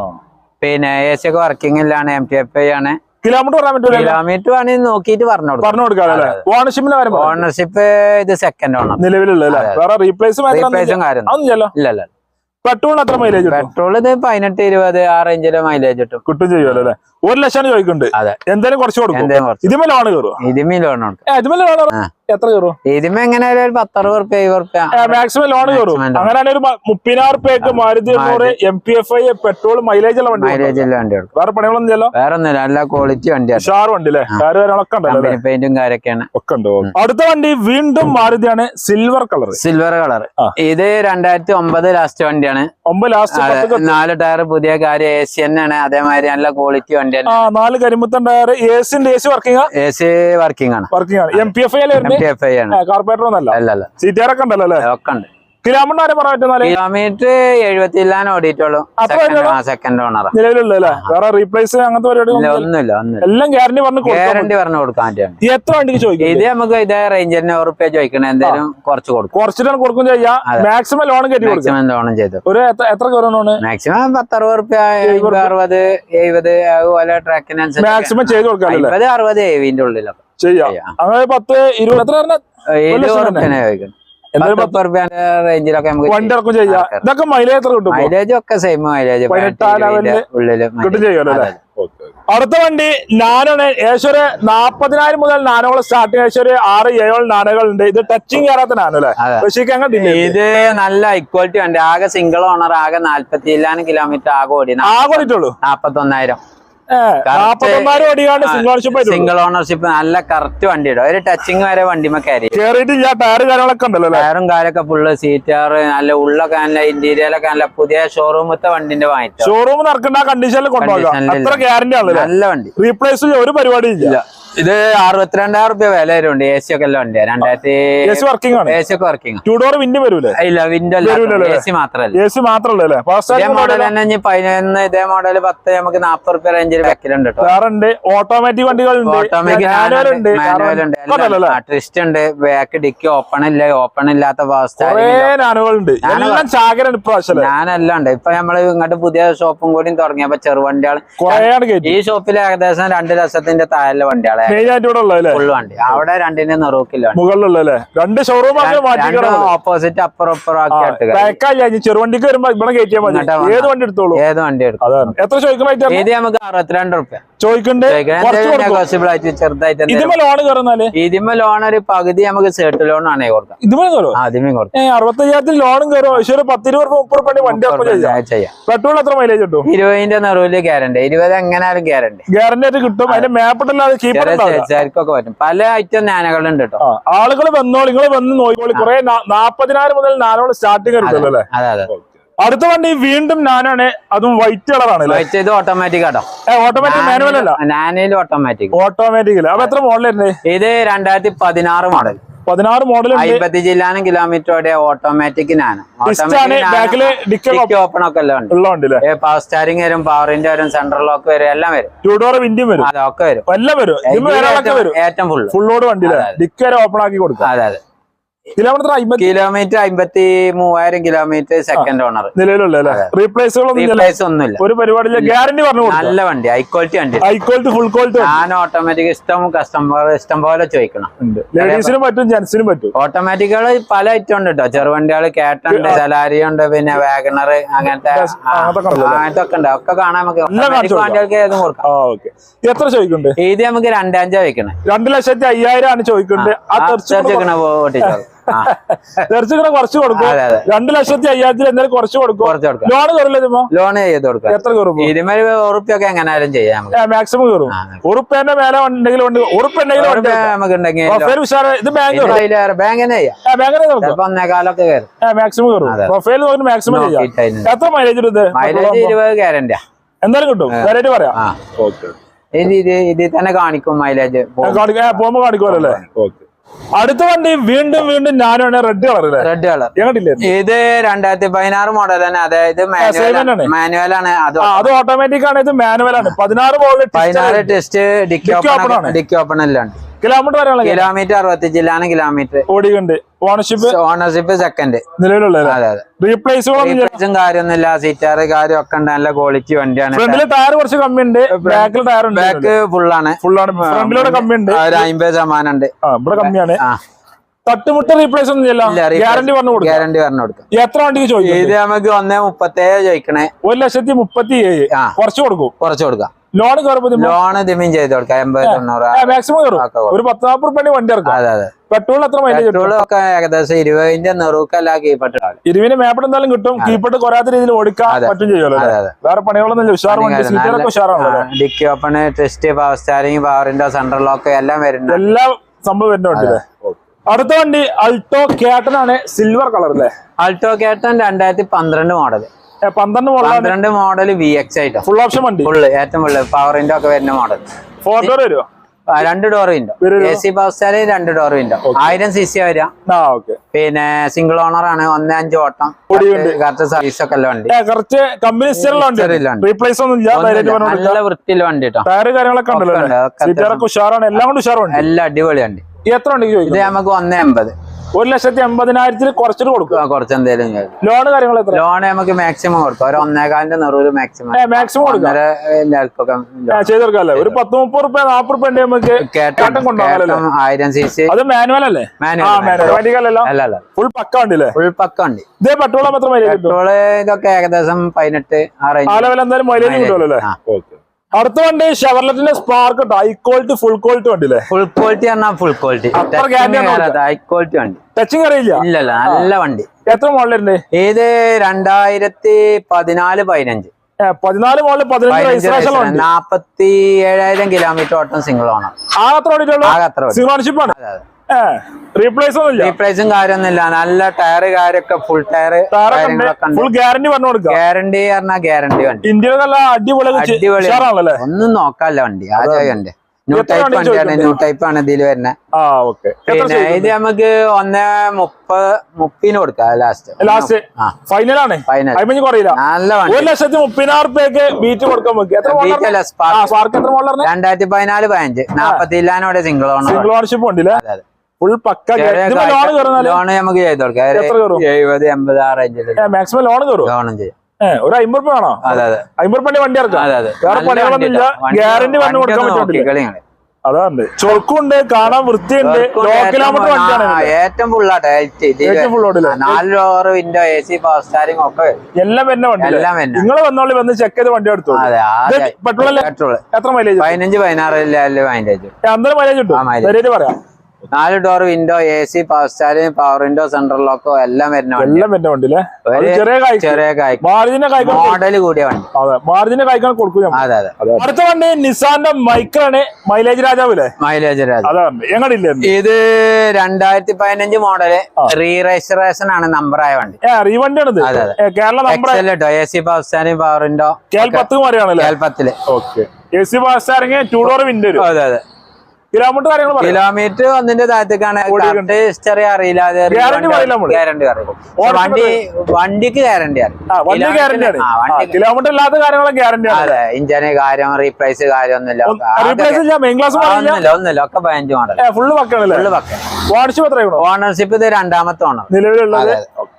പിന്നെ എ സി ഒക്കെ വർക്കിംഗിലാണ് എം ടി എഫ് ഐ ആണ് കിലോമീറ്റർ കിലോമീറ്റർ വേണമെങ്കിൽ നോക്കിയിട്ട് പറഞ്ഞു പറഞ്ഞു കൊടുക്കാം ഓണർഷിപ്പ് ഇത് സെക്കൻഡ് ഓണർ നിലവിലുള്ള പെട്രോളിന് എത്ര മൈലേജ് പെട്രോൾ ഇത് പതിനെട്ട് ഇരുപത് ആ റേഞ്ചിലെ മൈലേജ് കിട്ടും. കിട്ടും ചെയ്യുമല്ലോ അല്ലേ? ഒരു ലക്ഷമാണ് ചോദിക്കുന്നുണ്ട്. അതെ. എന്തായാലും കുറച്ച് കൊടുക്കും. ഇതിമ ലോണ് കയറും ഇതിമേ ലോൺ ഇതിമേ ലോൺ എത്ര കയറും? ഇതിമേ എങ്ങനെയായാലും ഒരു പത്തറുപത് റുപ്യ എഴുപത് മാക്സിമം ലോൺ കയറും. അങ്ങനെയാണെങ്കിൽ ഒരു മുപ്പതിനായിരം റുപ്യക്ക് മാരുതി എണ്ണൂറ് M P F I petrol mileage ഉള്ള വണ്ടി മൈലേജ് ഉള്ള വണ്ടി വേറെ പണികളൊന്നും ചെല്ലോ വേറെ ഒന്നുമില്ല നല്ല ക്വാളിറ്റി വണ്ടിയാണ് ഷാർ വണ്ടി അല്ലേ? കാര് കാര്യങ്ങളൊക്കെ ഉണ്ടല്ലോ പെയിന്റും കാര്യമൊക്കെയാണ്. ഒക്കെ ഉണ്ട്. അടുത്ത വണ്ടി വീണ്ടും മാരുതിയാണ്. Silver colour silver colour. ഇത് രണ്ടായിരത്തി ഒമ്പത് ലാസ്റ്റ് വണ്ടിയാണ്. ഒമ്പത് ലാസ്റ്റ് നാല് ടയർ പുതിയ കാര്യം എ സി തന്നെയാണ് അതേമാതിരി നല്ല ക്വാളിറ്റി ആ നാല് കരിമുത്തൻ ടയർ എ സിന്റെ A C working A C working ആണ്. വർക്കിംഗ് ആണ്. എം പി എഫ് ഐ ആണ്. കാർപ്പറേറ്റർ ഒന്നല്ല. അല്ല അല്ല ഒക്കെ ഉണ്ടല്ലോ അല്ലേ? ഒക്കെ ഉണ്ട്. കിലോമീറ്റർ ആരെ പറയാൻ പറ്റുന്നാൽ കിലോമീറ്റർ എഴുപത്തില്ലാൻ ഓടിയിട്ടുള്ളൂ. സെക്കൻഡ് ഓണർ നിലവിലുള്ള അല്ലേ? വേറെ റീപ്ലേസ് അങ്ങനത്തെ പരിപാടി ഒന്നുമില്ല എല്ലാം ഗ്യാരണ്ടി പറഞ്ഞ് ഗ്യാരണ്ടി പറഞ്ഞു കൊടുക്കാൻ പറ്റും എത്ര വണ്ടിക്ക് ചോദിക്കും? ഇത് നമുക്ക് ഇതേ റേഞ്ചിന് ഉറുപ്പ്യ ചോദിക്കണേ. എന്തായാലും കുറച്ച് കൊടുക്കും. കുറച്ചിട്ടാണ് കൊടുക്കും ചെയ്യാം. മാക്സിമം ലോൺ കയറ്റി മാക്സിമം ലോണും ചെയ്തു. ഒരു എത്ര- മാക്സിമം പത്തറുപത് റുപ്യ എഴുപത് അറുപത് എഴുപത് അതുപോലെ ട്രാക്കിനനുസരിച്ച് മാക്സിമം ചെയ്ത് കൊടുക്കാം അല്ലേ അമ്പത് അറുപത് എഴുവിന്റെ ഉള്ളിലൊക്കെ. ചെയ്യാം. ചെയ്യാം. അങ്ങനെ പത്ത് ഇരുപത് റേഞ്ചിലൊക്കെ നമുക്ക് ചെയ്യാം. ഇതൊക്കെ മൈലേജ് കിട്ടും മൈലേജ് ഒക്കെ സെയിം മൈലേജ് കിട്ടും ചെയ്യുമല്ലോ അല്ലേ? അടുത്ത വണ്ടി നാനോണ്. ഏകദേശം ഒരു നാപ്പതിനായിരം മുതൽ നാനോകൾ സ്റ്റാർട്ടിങ് ഏകദേശം ഒരു ആറ് ഏഴോൾ നാനകൾ ഉണ്ട്. ഇത് ടച്ചിങ് കയറാത്ത നാനോ അല്ലേ ഇത് നല്ല ഇക്വാലിറ്റി ഉണ്ട് ആകെ സിംഗിൾ ഓണർ ആകെ നാല്പത്തി കിലോമീറ്റർ ആകെ ഓടി ആകെ ഓടിയിട്ടുള്ളൂ? നാപ്പത്തി ഒന്നായിരം നാപ്പത്തൊന്നായിരം. ഓടിയാണ് സിംഗിൾ ഓണർഷിപ്പ് നല്ല കറക്റ്റ് വണ്ടി ഇടും. ഒരു ടച്ചിങ് വരെ വണ്ടിമ കയറി. ടയർ കാര്യങ്ങളൊക്കെ ഉണ്ടല്ലോ ടയറും കാര്യമൊക്കെ ഫുള്ള് സീറ്റാർ നല്ല ഉള്ളൊക്കെ നല്ല ഇന്റീരിയലൊക്കെ നല്ല പുതിയ ഷോറൂമത്തെ വണ്ടിന്റെ വാങ്ങിച്ചു ഷോറൂം നടക്കുന്ന കണ്ടീഷനിൽ കൊണ്ടുപോകാം. നല്ല വണ്ടി. റീപ്ലേസ് ഒരു പരിപാടി ഇല്ല. ഇത് അറുപത്തിരണ്ടായിരം റുപ്യ വില വരുന്നുണ്ട്. എ സി ഒക്കെ എല്ലാം ഉണ്ട് രണ്ടായിരത്തി എ സി വർക്കിംഗ് ആണ്. എ സി ഒക്കെ വർക്കിംഗ് ടു ഡോർ വിൻഡ് വരൂലേ? ഇല്ല വിൻഡോ? എ സി മാത്രല്ല എ സി മാത്രമല്ലേ ഇതേ മോഡൽ തന്നെ പതിനൊന്ന് ഇതേ മോഡൽ പത്ത് നമുക്ക് നാപ്പത് റുപ്യ റേഞ്ചിൽ വെക്കലുണ്ട് ഉണ്ട് ഓട്ടോമാറ്റിക് വണ്ടികളുണ്ട്. ഓട്ടോമാറ്റിക് മാനുവൽ ഉണ്ട്. ഉണ്ട്. അല്ലേ? ട്രിസ്റ്റ് ഉണ്ട്. ബാക്ക് ഡിക്കി ഓപ്പൺ ഇല്ല. ഓപ്പൺ ഇല്ലാത്ത ഞാനെല്ലാം ഉണ്ട് ഇപ്പൊ നമ്മൾ ഇങ്ങോട്ട് പുതിയ ഷോപ്പും കൂടി തുടങ്ങിയപ്പോ ചെറുവണ്ടികൾ ഈ ഷോപ്പിൽ ഏകദേശം രണ്ട് ലക്ഷത്തിന്റെ താഴെ വണ്ടികളെ. വണ്ടി. അവിടെ രണ്ടിന് നിറൂക്കില്ല രണ്ട് ഷോറൂം ഓപ്പോസിറ്റ് അപ്പുറം. പാക്കായി ചെറുവണ്ടിക്ക് വരുമ്പോ ഇവിടെ കയറ്റിയാൽ മതി. ഏത് വണ്ടി എടുത്തോളൂ? ഏത് വണ്ടി എടുക്കും? എത്ര ഇത് നമുക്ക് അറുപത്തിരണ്ട് റുപ്യ ചെറുതായിട്ട് ഇതിമേ ലോൺ കയറുന്നാൽ? ലോൺ ഒരു പകുതി നമുക്ക് സെർട്ട് ലോൺ ആണ് കൊടുക്കാം. ഇതിമേ കയറും? ആദ്യമേ കൊടുക്കാം. ഏ അറുപത്തയ്യായിരത്തിൽ ലോണും കയറും? പക്ഷേ ഒരു പത്ത് ഇരുപത് മുപ്പത് പണി വണ്ടി ചെയ്യാം. പെട്രോൾ എത്ര മൈലേജ് കിട്ടും? ഇരുപതിന്റെ നിറവിൽ ഗ്യാരണ്ടി ഇരുപത് എങ്ങനെയാലും ഗ്യാരണ്ടി ഗ്യാരണ്ടി ആയിട്ട് കിട്ടും. അതിന്റെ മാപ്പ് ചേർക്കൊക്കെ പറ്റും. പല ഐറ്റം നാനകളുണ്ട് കേട്ടോ ആളുകൾ വന്നോ നിങ്ങൾ വന്ന് നോക്കിക്കോളി. കുറെ നാപ്പതിനായിരം മുതൽ നാനോളം സ്റ്റാർട്ടിംഗ് അതെ അതെ അടുത്ത വണ്ടി വീണ്ടും നാനാണ്. അതും വൈറ്റ് കളറാണ് വൈറ്റ് ഇത് ഓട്ടോമാറ്റിക് ആട്ടോ. ഓട്ടോമാറ്റിക് മാനുവൽ അല്ല? നാനയിൽ ഓട്ടോമാറ്റിക് ഓട്ടോമാറ്റിക് അപ്പൊ എത്ര മോഡലുണ്ട് ഇത് രണ്ടായിരത്തി പതിനാറ് മോഡൽ പതിനാറ് മോഡൽ അമ്പത്തി ജില്ലാനും കിലോമീറ്റർ ഓട്ടോമാറ്റിക്കിനാണ് ഓപ്പൺ ഒക്കെ എല്ലാം പവർ സ്റ്റാരിങ് വരും പവറിന്റെ വരും സെൻട്രൽ ലോക്ക് വരും എല്ലാം വരും. ടൂ ഡോർ വിൻഡും വരും. അതൊക്കെ വരും. എല്ലാം വരും. ഏറ്റവും ഫുൾ ഫുള്ളോട് വണ്ടി ഡിക്ക് വരെ ഓപ്പൺ ആക്കി കൊടുക്കും അതെ അതെ. കിലോമീറ്റർ അമ്പത്തി കിലോമീറ്റർ അമ്പത്തി മൂവായിരം കിലോമീറ്റർ സെക്കൻഡ് ഓണർ നിലവിലുള്ള റീപ്ലേസുകളൊന്നും ഒന്നുമില്ല. ഒരു പരിപാടിയില്ല. ഗ്യാരണ്ടി പറഞ്ഞു നല്ല വണ്ടി. ഹൈ ക്വാളിറ്റി വണ്ടി. ഹൈ ക്വാളിറ്റി ഫുൾ ക്വാളിറ്റി ഞാൻ ഓട്ടോമാറ്റിക് ഇഷ്ടം കസ്റ്റമർ ഇഷ്ടം പോലെ ചോദിക്കണം. ലേഡീസിനും പറ്റും ജെന്റ്സിനും പറ്റും. ഓട്ടോമാറ്റിക്കുകൾ പല ഐറ്റം ഉണ്ട് കേട്ടോ ചെറുവണ്ടികൾ കേട്ടുണ്ട് സലാരി ഉണ്ട് പിന്നെ വാഗണർ അങ്ങനത്തെ അങ്ങനത്തെ ഒക്കെ ഉണ്ട്. ഒക്കെ കാണാൻ നമുക്ക് വണ്ടികൾക്ക് ഏതും കൊടുക്കാം. എത്ര ചോദിക്കുന്നുണ്ട്? ഇത് നമുക്ക് രണ്ടാം വെക്കണേ രണ്ട് ലക്ഷത്തി അയ്യായിരം ആണ് ചോദിക്കുന്നത് ഓട്ടിച്ചോളൂ. ആ തെറിച്ചിക്കണ കുറച്ച് കൊടുക്കും. അതെ ലക്ഷത്തി അയ്യായിരത്തിൽ എന്തായാലും കുറച്ച് കൊടുക്കും. ലോൺ കയറില്ല ലോൺ ചെയ്ത് കൊടുക്കാം. എത്ര കയറും? ഇരുമൽ ഉറുപ്പ്യൊക്കെ എങ്ങനെയാലും ചെയ്യാം മാക്സിമം കയറും. ഉറുപ്പേന്റെ മേലെ ഉണ്ടെങ്കിലും ഉണ്ട്. ഉറുപ്പുണ്ടെങ്കിലും നമുക്ക് ഉണ്ടെങ്കിൽ ഇത് ബാങ്ക് ബാങ്കിനെ ഒന്നേകാലൊക്കെ കയറും. മാക്സിമം കയറും. പ്രൊഫൈൽ നോക്കി മാക്സിമം ചെയ്യാം എത്ര മൈലേജ് മൈലേജ് ഇരുപത് ഗ്യാരണ്ടിയാ എന്തായാലും കിട്ടും. ഗ്യാരണ്ടി പറയാം. ഓക്കെ ഇത് ഇത് ഇതിൽ തന്നെ കാണിക്കും മൈലേജ് പോകുമ്പോ കാണിക്കുമല്ലോ അല്ലേ? ഓക്കെ. അടുത്ത വണ്ടി വീണ്ടും വീണ്ടും ഞാനാണ് റെഡ് കളർ റെഡ് കളർ ഇത് രണ്ടായിരത്തി പതിനാറ് മോഡൽ തന്നെ. അതായത്. മാനുവൽ ആണ്. അത് ഓട്ടോമാറ്റിക് ആണ്. ഇത് മാനുവൽ ആണ്. പതിനാറ് പതിനാറ് test dickey open. Dickey open എല്ലാം ഉണ്ട്. കിലോമീറ്റർ വരെയുള്ള കിലോമീറ്റർ അറുപത്തി അഞ്ചിലാണ് കിലോമീറ്റർ. ഓടിയുണ്ട് ഓണർഷിപ്പ് ഓണർഷിപ്പ് സെക്കൻഡ് നിലവിലുള്ള അതെ അതെ. റീപ്ലേസും കാര്യമൊന്നുമില്ല. സീറ്റാറ് കാര്യം ഒക്കെ ഉണ്ട്. നല്ല ക്വാളിറ്റി വണ്ടിയാണ്. ഫ്രണ്ടിൽ ടയർ കുറച്ച് കമ്മി ഉണ്ട് ബാക്കിൽ ടയർ ഉണ്ട്. ബാക്ക് ഫുള്ളാണ് ഫുള്ളാണ് ഫ്രണ്ടിലൂടെ കമ്മി ഉണ്ട് ഒരു അമ്പത് ശതമാനം ഉണ്ട്. ഇവിടെ കമ്മിയാണ്. തട്ടുമുട്ട റീപ്ലേസ് ഒന്നും ഗ്യാരണ്ടി പറഞ്ഞു കൊടുക്കും. ഗ്യാരണ്ടി പറഞ്ഞു കൊടുക്കും. എത്ര വണ്ടിക്ക് ചോദിക്കും? ഇത് നമുക്ക് ഒന്നേ മുപ്പത്തേഴ് ചോദിക്കണേ. ഒരു ലക്ഷത്തി മുപ്പത്തി ഏഴ് കുറച്ച് കൊടുക്കും. കുറച്ച് കൊടുക്കാം. ലോൺ ലോണ് ദിമ്യം ചെയ്ത് കൊടുക്കാം. എൺപത് തൊണ്ണൂറ് മാക്സിമം കയറും. ഒരു പത്ത് നാൽപ്പത് റുപ്യ വണ്ടി ഇറക്കാം അതെ അതെ. പെട്രോൾ എത്ര ഒക്കെ ഏകദേശം ഇരുപതിന്റെ നെറുക്കല്ല മാപ്പിട്ട് എന്തായാലും കിട്ടും. കീപ്പട്ട് കൊരാത്ത രീതിയിൽ ഓടിക്കാൻ പറ്റും ചെയ്യുമല്ലോ വേറെ പണികളൊന്നും ഉഷാറാണല്ലോ dicky open test power steering പവറിന്റെ സെൻട്രൽ ലോക്ക് എല്ലാം വരുന്നുണ്ട്. എല്ലാ സംഭവം വരുന്നുണ്ട് അടുത്ത വണ്ടി അൾട്ടോ കേട്ടനാണ് സിൽവർ കളർ അല്ലേ? അൾട്ടോ കേട്ടൻ രണ്ടായിരത്തി പന്ത്രണ്ട് മോഡൽ ഏ, പന്ത്രണ്ട് മോഡൽ വി എക്സ് ആയിട്ടോ. ഫുൾ ഓപ്ഷൻ വണ്ടി. ഫുള്ള് ഏറ്റവും ഫുള്ള് പവറിന്റെ ഒക്കെ വരുന്ന മോഡൽ ഫോർ ഡോർ വരുമോ രണ്ട് door window? A C power steering രണ്ട് ഡോർ വിൻഡോ ആയിരം സി സി വരിക. ആ പിന്നെ സിംഗിൾ ഓണർ ആണ് ഒന്ന് അഞ്ച് ഓട്ടം. കറക്റ്റ് സർവീസ് ഒക്കെ വണ്ടി. നല്ല വൃത്തിയുള്ള വണ്ടി കേട്ടോ. കാര്യങ്ങളൊക്കെ എല്ലാം അടിപൊളി വണ്ടി. എത്ര ഇത് നമുക്ക് ഒന്നേ എൺപത്. ഒരു ലക്ഷത്തി എൺപതിനായിരത്തിൽ കുറച്ചിട്ട് കൊടുക്കുക കുറച്ച് എന്തെങ്കിലും ലോൺ കാര്യങ്ങൾ എത്ര? ലോൺ നമുക്ക് മാക്സിമം കൊടുക്കാം. ഒരു ഒന്നേകാലിന്റെ നെറൂൽ മാക്സിമം മാക്സിമം കൊടുക്കാം. ഒന്നര എല്ലാവർക്കൊക്കെ ആ, ചെയ്ത് കൊടുക്കാല്ലേ ഒരു പത്ത് മുപ്പത് റുപ്യ നാപ്പത് റുപ്യ നമുക്ക് കേട്ടം. കൊണ്ടുപോകാമല്ലേ ആയിരം സി സി അത് മാനുവൽ അല്ലേ? മാനുവൽ ഫുൾ പക്ക ഉണ്ടല്ലേ ഫുൾ പക്ക ഉണ്ട് ഇതേ പെട്രോൾ മാത്രം പെട്രോൾ ഇതൊക്കെ ഏകദേശം പതിനെട്ട് ആ റേഞ്ച് എന്തായാലും മൈലേജ് കിട്ടുമല്ലോ അല്ലേ? ആ. അടുത്ത വണ്ടി ഷെവർലെറ്റിന്റെ Spark high quality full quality വണ്ടി അല്ലേ ഫുൾ ക്വാളിറ്റി പറഞ്ഞാൽ ഫുൾ ക്വാളിറ്റി ഹൈ ക്വാളിറ്റി വണ്ടി. ടച്ചിങ് അറിയില്ല? ഇല്ലല്ല നല്ല വണ്ടി. എത്ര മോഡൽ മോഡലുണ്ട് ഇത് രണ്ടായിരത്തി പതിനാല് പതിനഞ്ച്. പതിനാല് മോഡൽ പതിനഞ്ച് രജിസ്ട്രേഷൻ നാപ്പത്തി ഏഴായിരം കിലോമീറ്റർ ഓട്ടം സിംഗിൾ ഓണം. ആകെ അത്ര അതെ ആണ് റീപ്ലേസ് കാര്യമൊന്നുമില്ല. നല്ല ടയർ കാര്യൊക്കെ ഫുൾ ടയർ ഫുൾ ഗ്യാരണ്ടി പറഞ്ഞു കൊടുക്കുക. ഗ്യാരണ്ടി പറഞ്ഞാൽ ഗ്യാരണ്ടി വണ്ടി. ഇന്ത്യയിൽ നല്ല അടിപൊളി അടിപൊളി ഒന്നും നോക്കാല്ല വണ്ടി. ആ ന്യൂ ടൈപ്പ് വണ്ടി വണ്ടിയാണ്. ന്യൂ ടൈപ്പ് ആണ് ഇതിൽ വരുന്നത് പിന്നെ ഇത് നമുക്ക് ഒന്ന് മുപ്പത് മുപ്പതിന് കൊടുക്കാം. ലാസ്റ്റ് ലാസ്റ്റ് ഫൈനൽ ഫൈനലാണ് ഫൈനൽ കുറയില്ല. നല്ല ഒരു വണ്ടി ലക്ഷത്തി മുപ്പതിനായിരം റുപ്യക്ക് ബീറ്റ് കൊടുക്കാൻ ആണ്? സ്പാർക്ക് രണ്ടായിരത്തി പതിനാല് പതിനഞ്ച്. നാപ്പത്തി ഇല്ലാനോടെ സിംഗിൾ ഓണർ സിംഗിൾ ഓണർഷിപ്പ് ഉണ്ടല്ലേ? ഫുൾ പക്ക ലോൺ കയറുന്നാൽ ലോൺ നമുക്ക് ചെയ്ത് കൊടുക്കാം. എത്ര കയറും? ഒരു എഴുപത് എൺപത് ആ റേഞ്ചിൽ മാക്സിമം ലോൺ കയറും? ലോണും ചെയ്യാം. ഏഹ് ഒരു അമ്പത് രൂപ ആണോ അതെ അതെ. അമ്പത് രൂപ വണ്ടി ഇറക്കാം. വേറെ പണികളൊന്നും ഇല്ല. ഗ്യാരണ്ടി വണ്ടി കൊടുക്കാൻ പറ്റില്ല അതാണ് കാണാൻ വൃത്തിയുണ്ട്. ഏറ്റവും കിലോമീറ്റർ വണ്ടിയാണ് ഏറ്റവും ഫുള്ളാട്ടെ ഏറ്റവും full ഓടില്ല. നാല് door window A C power steering ഒക്കെ. എല്ലാം വരുന്ന വണ്ടി എല്ലാം വരുന്ന. നിങ്ങൾ വന്നോളി വന്ന് ചെക്ക് ചെയ്ത് വണ്ടി എടുത്തു? പെട്രോൾ പെട്രോൾ എത്ര മൈലേജ് പതിനഞ്ച് പതിനാറ് മൈലേജ് അന്നേരം മൈലേജ് കിട്ടും. പറയാം. നാല് door window A C power steering power window central loco എല്ലാം വരുന്ന എല്ലാം വരുന്ന വണ്ടി ഒരു ചെറിയ മോഡൽ കൂടിയ വണ്ടി. അതെ മാർജിനെ കായ്ക്കാൻ കൊടുക്കും. അതെ അതെ. അടുത്ത വണ്ടി നിസാന്റെ മൈക്രാണ് മൈലേജ് രാജാവില്ലേ? മൈലേജ് രാജാവ്. എങ്ങടില്ലേ ഇത് രണ്ടായിരത്തി പതിനഞ്ച് മോഡൽ റീ രജിസ്ട്രേഷൻ ആണ് നമ്പർ ആയ വണ്ടി. ഏ ഈ വണ്ടിയാണിത്. അതെ, അതെ. കേരള നമ്പർ കേട്ടോ A C power steering power window കേൾ പത്ത് മാറിയാണല്ലേ? കേൽപ്പത്തിൽ okay. A C power star two door window അതെ അതെ. കിലോമീറ്റർ കാര്യങ്ങൾ കിലോമീറ്റർ ഒന്നിന്റെ താഴത്തേക്കാണ്. ഹിസ്റ്ററി അറിയില്ല. വണ്ടി വണ്ടിക്ക് ഗ്യാരണ്ടി വണ്ടി ഗ്യാരണ്ടി കിലോമീറ്റർ ഇല്ലാത്ത കാര്യങ്ങളും ഗ്യാരണ്ടി ആണ്. അതെ ഇഞ്ചിന് കാര്യം റീപ്ലേസ് കാര്യമൊന്നുമില്ല ഒന്നുമില്ല. ഒന്നുമില്ല ഒക്കെ പതിനഞ്ച് മോഡൽ ഫുള്ള് ഫുള്ള് എത്രയാണോ? ഓണർഷിപ്പ് ഇത് രണ്ടാമത്തെ ഓണർ നിലവിലുള്ളത്?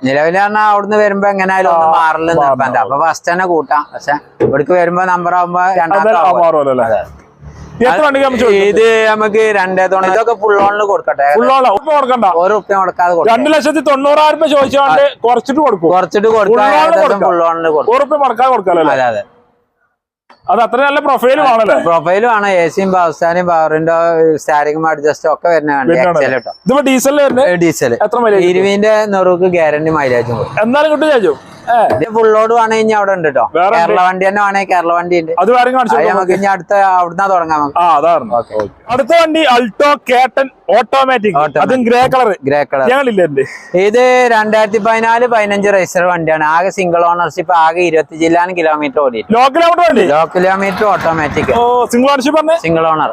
നിലവിൽ പറഞ്ഞാൽ അവിടുന്ന് വരുമ്പോ എങ്ങനെയായാലും ഒന്ന് മാറില്ല നിർബന്ധം. അപ്പൊ ഫസ്റ്റ് തന്നെ കൂട്ടാം. പക്ഷെ ഇവിടേക്ക് വരുമ്പോ നമ്പർ ആവുമ്പോ രണ്ടാമത്തെ എത്ര ഇത് നമുക്ക് രണ്ടേ തൊണ്ണൂറ് ഇതൊക്കെ ഫുൾ ഓണിൽ കൊടുക്കട്ടെ. ഫുള്ളോളാ ഉപ്പ് കൊടുക്കണ്ട? ഒരു ഉപ്പ കൊടുക്കാതെ കൊടുക്കാം. രണ്ട് ലക്ഷത്തി തൊണ്ണൂറായിരം രൂപ ചോദിച്ചാണ്ട് കുറച്ചിട്ട് കൊടുക്കും. കുറച്ചിട്ട് കൊടുക്കാം. ഫുൾ ഓണിൽ ഉറുപ്പ് അതെ അതെ. അത് അത്ര നല്ല പ്രൊഫൈലും ആണല്ലേ പ്രൊഫൈലും ആണ് എസിയും സ്റ്റാനും പവറിന്റെ സ്റ്റാരിങ്ങും അഡ്ജസ്റ്റും ഒക്കെ വരുന്ന ഡീസൽ എത്ര ഇരുവിന്റെ നെറുക്ക് ഗ്യാരണ്ടി മൈലേജും എന്നാലും കിട്ടും വേണേ ലോഡ് വേണമെങ്കിൽ ഇനി അവിടെ ഉണ്ട് കേട്ടോ കേരള വണ്ടി തന്നെ വേണമെങ്കിൽ കേരള വണ്ടി ഉണ്ട്. അത് വേറെ. നമുക്ക് ഇനി അടുത്ത അവിടുന്ന് തുടങ്ങാം അടുത്ത വണ്ടി അൾട്ടോ കേട്ടൻ ഓട്ടോമാറ്റിക്. അതും ഗ്രേ കളർ ഗ്രേ കളർ ഇത്? രണ്ടായിരത്തി പതിനാല് പതിനഞ്ച് രജിസ്റ്റർ വണ്ടിയാണ്. ആകെ സിംഗിൾ ഓണർഷിപ്പ് ആകെ ഇരുപത്തി ജില്ലാന് കിലോമീറ്റർ ഓടി ലോ കിലോമീറ്റർ വണ്ടി? Low kilometre automatic single ownership single owner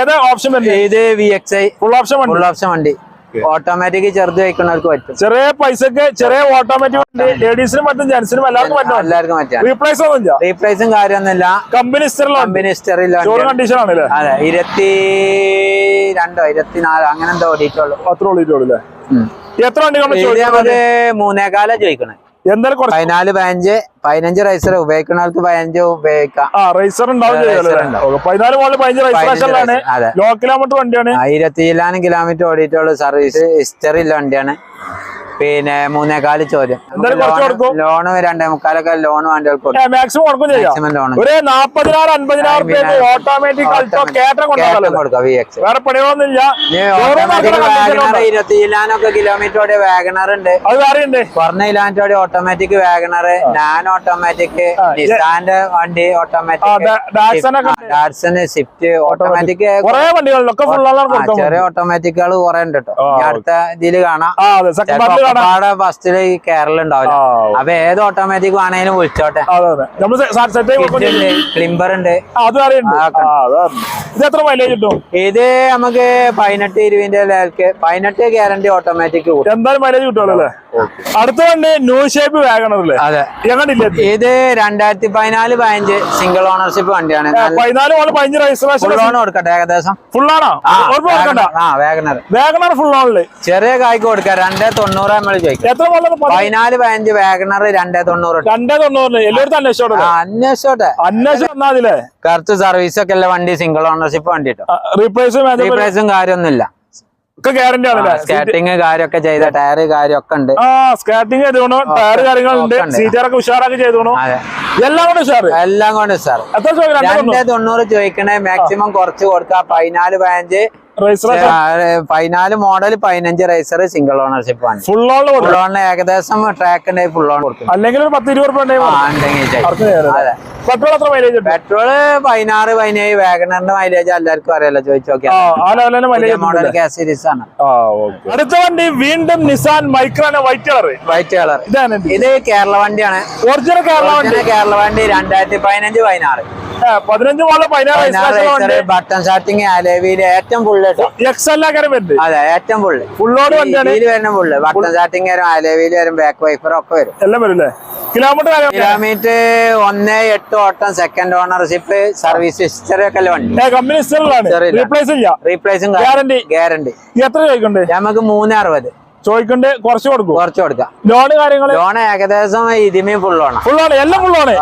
ഏതാ ഓപ്ഷൻ ഇത് V X I full option full option വണ്ടി. ഓട്ടോമാറ്റിക് ചെറുത് വെക്കുന്നവർക്ക് പറ്റും. ചെറിയ പൈസക്ക് ചെറിയ ഓട്ടോമാറ്റിക് ലേഡീസിനും പറ്റും ജെന്റ്സിനും എല്ലാവർക്കും പറ്റും. എല്ലാവർക്കും പറ്റും. റീപ്ലേസ് ഒന്നും ഇല്ല റീപ്ലേസും കാര്യമൊന്നുമില്ല. കമ്പനി കമ്പനി കണ്ടീഷൻ ആണല്ലേ? അതെ ഇരുപത്തി രണ്ടോ ഇരുപത്തിനാലോ അങ്ങനെ എന്തോ ഓടിയിട്ടുള്ളൂ. അത്ര ഓടിയിട്ടുള്ളൂ എത്ര വണ്ടി മൂന്നേകാല ചോദിക്കണേ. എന്തായാലും പതിനാല് പതിനഞ്ച് പതിനഞ്ച് റൈസർ ഉപയോഗിക്കുന്ന ആൾക്ക് പതിനഞ്ച് ഉപയോഗിക്കാം. റൈസർ ഉണ്ടാവും പതിനാല് പതിനഞ്ച് ലോ കിലോമീറ്റർ വണ്ടിയാണ്? ആയിരത്തി കിലോമീറ്റർ ഓടിയിട്ടുള്ള സർവീസ് ഹിസ്റ്ററി ഉള്ള വണ്ടിയാണ്. പിന്നെ മൂന്നേകാൽ ചോദ്യം. ലോണ് രണ്ടേ മുക്കാലൊക്കെ ലോൺ കൊടുക്കും. മാക്സിമം ലോൺ ഒരു നാപ്പതിനായിരം അൻപതിനായിരം ഓട്ടോമാറ്റിക് വേറെ പണികളൊന്നുമില്ല. ഓട്ടോമാറ്റിക് വാഗണർ ഇരുപത്തി ഉണ്ട്. കുറഞ്ഞ ഇലാനോടെ ഓട്ടോമാറ്റിക് വാഗണർ നാൻ ഓട്ടോമാറ്റിക് നിസാന്റെ വണ്ടി ഓട്ടോമാറ്റിക് ഡാറ്റ്സൺ സ്വിഫ്റ്റ് ഓട്ടോമാറ്റിക് ചെറിയ ഓട്ടോമാറ്റിക്കുകൾ കുറെ ഉണ്ട് കേട്ടോ അടുത്ത ഇതിൽ കാണാം. ഫസ്റ്റിൽ ഈ കേരളം ഉണ്ടാവില്ല. അപ്പൊ ഏത് ഓട്ടോമാറ്റിക് വേണേലും വിളിച്ചോട്ടെ. ക്ലിംബർ ഉണ്ട്. ഇത് എത്ര മൈലേജ് കിട്ടും? ഇത് നമുക്ക് പതിനെട്ട് ഇരുപതിന്റെ ലേക്ക് പതിനെട്ട് ഗ്യാരണ്ടി ഓട്ടോമാറ്റിക് എന്തായാലും മൈലേജ് കിട്ടുമല്ലോ അടുത്ത വണ്ടി ന്യൂ ഷേപ്പ് വാഗണറല്ലേ അതെ. ഇത്? രണ്ടായിരത്തി പതിനാല് പതിനഞ്ച് സിംഗിൾ ഓണർഷിപ്പ് വണ്ടിയാണ്. പതിനാല് മോൾ പതിനഞ്ച് രജിസ്ട്രേഷൻ ഫുൾ കൊടുക്കട്ടെ ഏകദേശം? ഫുള്ളാണോ ആ, വാഗണർ ഫുൾ ഓണിൽ ചെറിയ കായ്ക്ക് കൊടുക്കാം. രണ്ടേ തൊണ്ണൂറ് നമ്മൾ ചോദിക്കാം. എത്ര മോളിൽ പതിനാല്? പതിനഞ്ച് വാഗണർ രണ്ടേ തൊണ്ണൂറ്. രണ്ടേ തൊണ്ണൂറിന് എല്ലായിടത്തും അന്വേഷിച്ചോട്ടെ അന്വേഷിച്ചോട്ടെ. അന്വേഷിച്ച് വന്നാതില്ലേ കറക്റ്റ് സർവീസ് ഒക്കെ ഉള്ള വണ്ടി സിംഗിൾ ഓണർഷിപ്പ് വണ്ടി? റീപ്ലേസ് റീപ്ലേസും കാര്യമൊന്നുമില്ല സ്കാറ്റിങ് കാര്യമൊക്കെ ചെയ്ത ടയർ കാര്യമൊക്കെ ഉണ്ട്. സ്കാറ്റിംഗ് ചെയ്തോണു ടയർ കാര്യങ്ങളുണ്ട്. സീറ്ററൊക്കെ ഉഷാറാക്കി ചെയ്തോണു എല്ലാം എല്ലാം കൊണ്ട് ചോദിക്കും രണ്ടേ രണ്ടേ തൊണ്ണൂറ്. ചോദിക്കണേ മാക്സിമം കുറച്ച് കൊടുക്കാം. പതിനാല് പതിനഞ്ച് പതിനാല് മോഡൽ പതിനഞ്ച് റൈസർ സിംഗിൾ ഓണർഷിപ്പ് ആണ്. ഫുൾ ഓൺ ഫുൾ ഓൺ ഏകദേശം ട്രാക്ക് ഉണ്ടായി ഫുൾ ഓൺ കൊടുക്കും. അല്ലെങ്കിൽ ഒരു പത്ത് ഇരുപത് ഉണ്ടെങ്കിൽ. പെട്രോൾ പതിനാറ് പതിനേഴ്. വാഗണറിന്റെ മൈലേജ് എല്ലാവർക്കും അറിയാലോ ചോദിച്ചു നോക്കിയാൽ മോഡൽ കെ സീരീസ് ആണ്. അടുത്ത വണ്ടി വീണ്ടും നിസാൻ മൈക്രാണ് വൈറ്റ് കളർ വൈറ്റ് കളർ ഇത് കേരള വണ്ടിയാണ്. ഒറിജിനൽ കേരള വണ്ടി. കേരള വണ്ടി രണ്ടായിരത്തി പതിനഞ്ച് പതിനാറ്. പതിനഞ്ച് മോഡൽ പതിനാറ് ബട്ടൺ ഷാർട്ടിങ് അലവിയിൽ ഏറ്റവും ഫുള്ള് അതെ ഏറ്റവും ഫുള്ള് ഫുള്ളോട് വണ്ടിയാണ്. ഫുള്ള് വരും ബാക്ക് ഒക്കെ വരും. എല്ലാം വരും കിലോമീറ്റർ കിലോമീറ്റർ ഒന്ന് എട്ട് ഓട്ടം സെക്കൻഡ് ഓണർഷിപ്പ് സർവീസ് ഹിസ്റ്ററി ഒക്കെ വണ്ടി. റീപ്ലേസും ഗ്യാരണ്ടി ഗ്യാരണ്ടി എത്ര നമുക്ക് മൂന്ന് അറുപത്. ചോദിക്കണ്ട് കുറച്ച് കൊടുക്കും. കുറച്ച് കൊടുക്കാം. ലോൺ കാര്യങ്ങൾ ലോൺ ഏകദേശം ഇതിമേ ഫുൾ ആണ്. ഫുള്ളാണ് എല്ലാം ഫുള്ളാണ്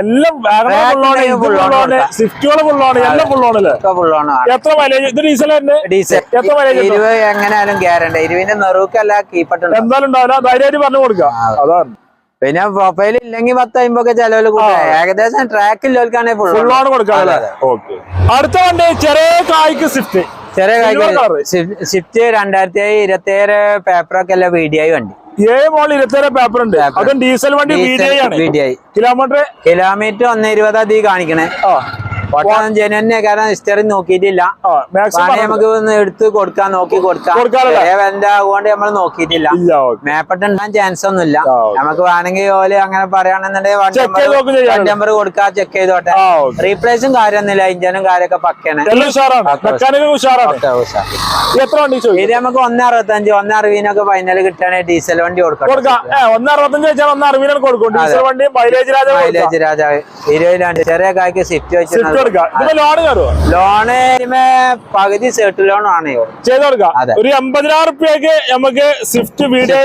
എല്ലാം ഫുള്ളാണ് ഫുള്ളാണ്. സ്വിഫ്റ്റുകൾ ഫുള്ളാണ് എല്ലാം ഫുള്ളാണ് ഫുൾ ആണ്. എത്ര മൈലേജ് ഇത് ഡീസൽ ഡീസൽ എത്ര മൈലേജ്? ഇരുപത് എങ്ങനെയാലും ഗ്യാരണ്ടി ഇരുവിന്റെ നെറുക്കല്ല ഉണ്ട് എന്തായാലും ഉണ്ടാവില്ല. ധൈര്യമായിട്ട് പറഞ്ഞു കൊടുക്കാം. അതാണ്. പിന്നെ പ്രൊഫൈൽ ഇല്ലെങ്കിൽ പത്ത് അമ്പൊക്കെ ചെലവിൽ ഏകദേശം ട്രാക്കില്ലോൽക്കാണെങ്കിൽ ഫുൾ ഫുള്ളാണ് കൊടുക്കാം അടുത്ത വണ്ടി ചെറിയ കായ്ക്ക് സ്വിഫ്റ്റ് ചെറിയ Silver colour. സ്വിഫ്റ്റ് രണ്ടായിരത്തി ഇരുപത്തി ഏഴ് പേപ്പറൊക്കെ അല്ല വി ഡി ഐ വണ്ടി ഏഴ് മോളിൽ ഇരുപത്തേഴ് പേപ്പർ ഉണ്ട് അതും ഡീസൽ വണ്ടി കിലോമീറ്റർ? കിലോമീറ്റർ ഒന്ന് ഇരുപത് അധികം കാണിക്കണേ. ആ. ഒട്ടം ജനുവന്നെ കാരണം ഹിസ്റ്ററി നോക്കിയിട്ടില്ല. നമുക്ക് എടുത്ത് കൊടുക്കാൻ നോക്കി കൊടുക്കാം. കൊണ്ട് നമ്മൾ നോക്കിയിട്ടില്ല. മേപ്പെട്ട് ഉണ്ടാൻ ചാൻസ് ഒന്നുമില്ല. ഇല്ല നമുക്ക് വേണമെങ്കിൽ ഓൽ അങ്ങനെ പറയുകയാണെന്നുണ്ടെങ്കിൽ ചെയ്യാമല്ലോ. നമ്പർ കൊടുക്കാ ചെക്ക് ചെയ്തോട്ടെ റീപ്ലേസും കാര്യമൊന്നുമില്ല. ഇഞ്ചനും കാര്യമൊക്കെ പക്കയാണ്. ഇത് നമുക്ക് ഒന്ന് അറുപത്തഞ്ച് ഒന്ന് അറുപതിനൊക്കെ ഫൈനൽ കിട്ടുകയാണെങ്കിൽ ഡീസൽ വണ്ടി കൊടുക്കാം. ഒന്ന് ഒന്ന് അറുപതിനാണ് കൊടുക്കും. ഡീസൽ വണ്ടി മൈലേജ് രാജ മൈലേജ് രാജാവ്. ഇരുപതിലാണ്ട് ചെറിയ കായ്ക്ക് സ്വിഫ്റ്റ് വെച്ചിട്ടുണ്ട് ലോണ് പകുതി സെർട്ട് ലോൺ ആണ് ചെയ്ത് കൊടുക്കാം. ഒരു എൺപതിനായിരം റുപ്യക്ക് നമുക്ക് സ്വിഫ്റ്റ് വീഡിയോ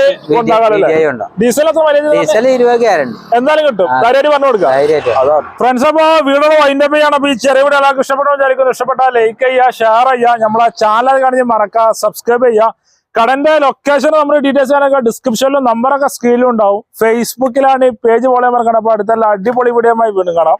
ഡീസൽ ഡീസൽ ഇരുപത് ഗ്യാരണ്ടി എന്തായാലും കിട്ടും. കാര്യമായിട്ട് പറഞ്ഞു കൊടുക്കാം ഫ്രണ്ട്സ് അപ്പൊ വീഡിയോ വൈൻഡപ്പ് ചെയ്യണം. അപ്പൊ ഈ ചെറിയ വീട് എല്ലാവർക്കും ഇഷ്ടപ്പെട്ടു വിചാരിക്കുന്നു. ഇഷ്ടപ്പെട്ടാൽ ലൈക്ക് ചെയ്യുക ഷെയർ ചെയ്യുക. നമ്മളെ ചാനൽ കാണിച്ച് മറക്കുക സബ്സ്ക്രൈബ് ചെയ്യുക. കടന്റെ ലൊക്കേഷൻ നമ്മൾ ഡീറ്റെയിൽസ് ചെയ്യാനൊക്കെ ഡിസ്ക്രിപ്ഷനിലും നമ്പറൊക്കെ സ്ക്രീനിലും ഉണ്ടാവും. ഫേസ്ബുക്കിലാണ് ഈ പേജ് പോലെ മറക്കണം അപ്പൊ അടുത്തുള്ള അടിപൊളി വീഡിയോ ആയി വീണ്ടും കാണാം.